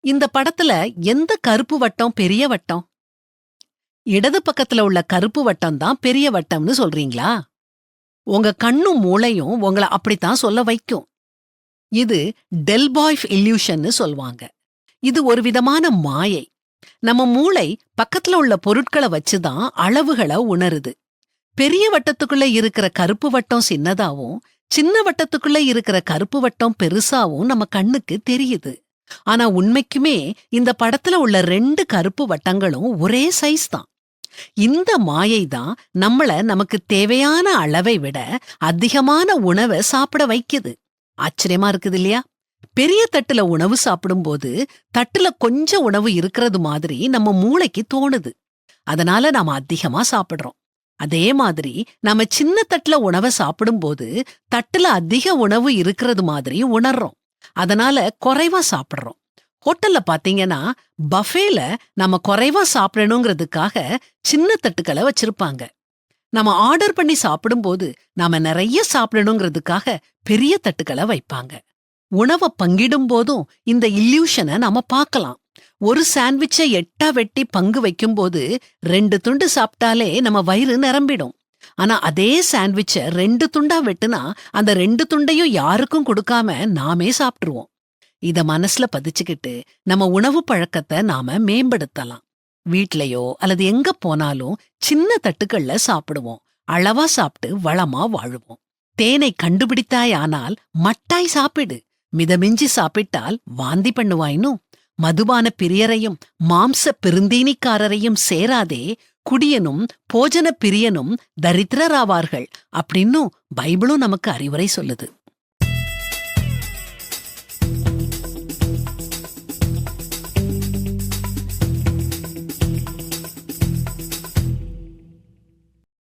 இந்த படத்துல எந்த கருப்பு வட்டம் பெரிய வட்டம்? இடது பக்கத்துல உள்ள கருப்பு வட்டம் தான் பெரிய வட்டம்னு சொல்றீங்களா? உங்க கண்ணும் மூளையும் உங்கள அப்படித்தான் சொல்ல வைக்கும். இது டெல்பாய்ஃப் இல்யூஷன்னு சொல்வாங்க இது ஒரு விதமான மாயை. நம்ம மூளை பக்கத்துல உள்ள பொருட்களை வச்சுதான் அளவுகளை உணருது. பெரிய வட்டத்துக்குள்ள இருக்கிற கருப்பு வட்டம் சின்னதாவும் சின்ன வட்டத்துக்குள்ள இருக்கிற கருப்பு வட்டம் பெருசாவும் நம்ம கண்ணுக்கு தெரியுது. ஆனா உண்மைக்குமே இந்த படத்துல உள்ள ரெண்டு கருப்பு வட்டங்களும் ஒரே சைஸ் தான். இந்த மாயை தான் நம்மள நமக்கு தேவையான அளவை விட அதிகமான உணவை சாப்பிட வைக்குது. ஆச்சரியமா இருக்குது இல்லையா? பெரிய தட்டுல உணவு சாப்பிடும்போது தட்டுல கொஞ்சம் உணவு இருக்கிறது மாதிரி நம்ம மூளைக்கு தோணுது. அதனால நாம அதிகமா சாப்பிடுறோம். அதே மாதிரி நம்ம சின்ன தட்டுல உணவை சாப்பிடும்போது தட்டுல அதிக உணவு இருக்கிறது மாதிரி உணர்றோம். அதனால குறைவா சாப்பிடுறோம். ஹோட்டல்ல பாத்தீங்கன்னா பஃபேல நம்ம குறைவா சாப்பிடணுங்கிறதுக்காக சின்ன தட்டுக்களை வச்சிருப்பாங்க. நம்ம ஆர்டர் பண்ணி சாப்பிடும்போது நாம நிறைய சாப்பிடணுங்கிறதுக்காக பெரிய தட்டுக்களை வைப்பாங்க. உணவை பங்கிடும் போதும் இந்த இல்யூஷனை நாம பார்க்கலாம். ஒரு சாண்ட்விட்சை எட்டா வெட்டி பங்கு வைக்கும்போது ரெண்டு துண்டு சாப்பிட்டாலே நம்ம வயிறு நிரம்பிடும். ஆனா அதே சாண்ட்விச்ச ரெண்டு துண்டா வெட்டுனா அந்த ரெண்டு துண்டையும் யாருக்கும் கொடுக்காம நாமே சாப்பிட்டுருவோம். இத மனசுல பதிச்சுக்கிட்டு நம்ம உணவு பழக்கத்தை நாம மேம்படுத்தலாம். வீட்லயோ அல்லது எங்க போனாலும் சின்ன தட்டுக்கள்ல சாப்பிடுவோம். அளவா சாப்பிட்டு வளமா வாழுவோம். தேனை கண்டுபிடித்தாயானால் மட்டாய் சாப்பிடு. மிதமிஞ்சி சாப்பிட்டால் வாந்தி பண்ணுவாயினும் மதுபான பிரியரையும் மாம்ச பெருந்தீனிக்காரரையும் சேராதே குடியனும் போஜன பிரியனும் தரித்திரராவார்கள் அப்படின்னும் பைபிளும் நமக்கு அறிவுரை சொல்லுது.